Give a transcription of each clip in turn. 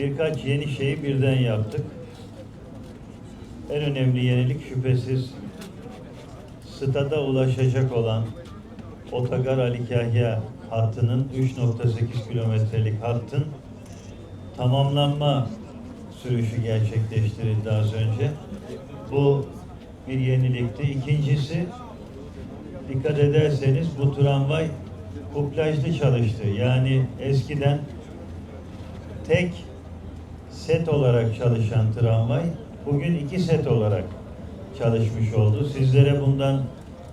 birkaç yeni şeyi birden yaptık. En önemli yenilik şüphesiz stada ulaşacak olan Otogar Ali Kahya hattının 3.8 kilometrelik hattın tamamlanma sürüşü gerçekleştirildi az önce. Bu bir yenilikti. İkincisi dikkat ederseniz bu tramvay kuplajlı çalıştı. Yani eskiden tek set olarak çalışan tramvay bugün iki set olarak çalışmış oldu. Sizlere bundan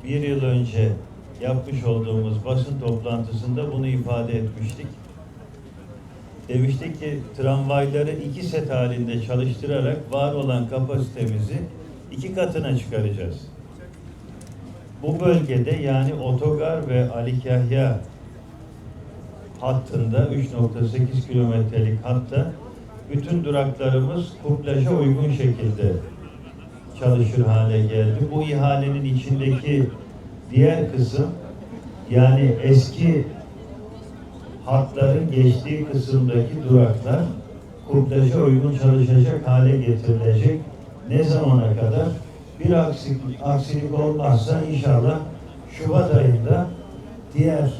bir yıl önce yapmış olduğumuz basın toplantısında bunu ifade etmiştik. Demiştik ki tramvayları iki set halinde çalıştırarak var olan kapasitemizi iki katına çıkaracağız. Bu bölgede yani otogar ve Ali Kahya hattında 3.8 kilometrelik hatta bütün duraklarımız kuplaja uygun şekilde çalışır hale geldi. Bu ihalenin içindeki diğer kısım yani eski hatların geçtiği kısımdaki duraklar kuplaja uygun çalışacak hale getirilecek. Ne zamana kadar? Bir aksilik, aksilik olmazsa inşallah Şubat ayında diğer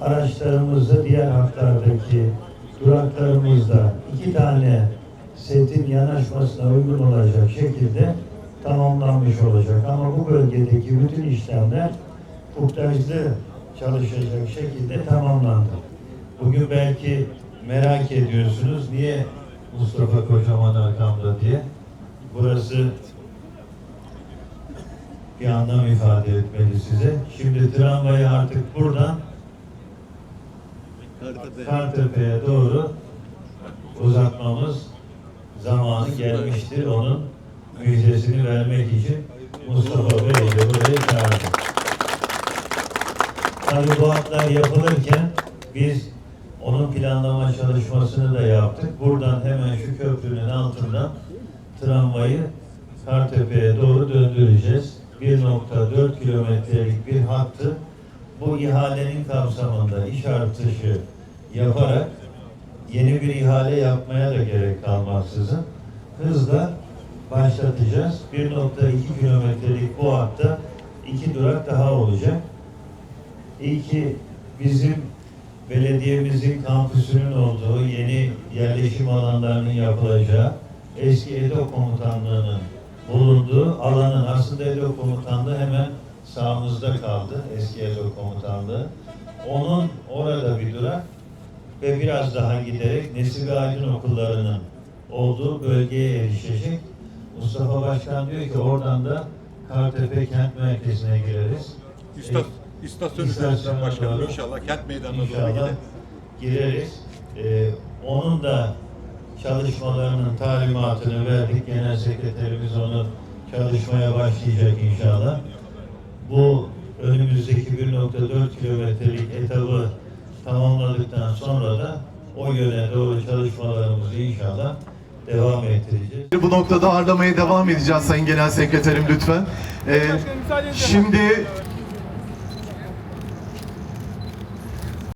araçlarımızda, diğer hatlardaki duraklarımızda iki tane setin yanaşmasına uygun olacak şekilde tamamlanmış olacak. Ama bu bölgedeki bütün işlemler kuplajlı çalışacak şekilde tamamlandı. Bugün belki merak ediyorsunuz niye Mustafa Kocaman arkamda diye. Burası bir anlam ifade etmeli size. Şimdi tramvayı artık buradan Kartepe'ye doğru uzatmamız zamanı gelmiştir. Onun müjdesini vermek için Mustafa Bey'i de buraya çağırdım. Tabii bu hatlar yapılırken biz onun planlama çalışmasını da yaptık. Buradan hemen şu köprünün altından tramvayı Kartepe'ye doğru döndüreceğiz. 1.4 kilometrelik bir hattı bu ihalenin kapsamında iş artışı yaparak yeni bir ihale yapmaya da gerek kalmaksızın hızla başlatacağız. 1.2 kilometrelik bu hatta iki durak daha olacak. İyi ki bizim belediyemizin kampüsünün olduğu yeni yerleşim alanlarının yapılacağı eski EDO komutanlığının bulunduğu alanın aslında EDO komutanlığı hemen sağımızda kaldı eski EDO komutanlığı. Onun orada bir durak ve biraz daha giderek Nesibe Aydın okullarının olduğu bölgeye erişecek. Mustafa Başkan diyor ki oradan da Kartepe kent merkezine gireriz. İstas, istasyon İstasyona üzerinden başkanım doğru. inşallah kent meydanına doğru İnşallah gidelim. gireriz. Ee, onun da çalışmalarının talimatını verdik. Genel sekreterimiz onu çalışmaya başlayacak inşallah. Bu önümüzdeki 1.4 kilometrelik etabı tamamladıktan sonra da o yöne doğru çalışmalarımızı inşallah devam ettireceğiz. Bu noktada ağırlamaya devam edeceğiz Sayın Genel Sekreterim lütfen. Ee, şimdi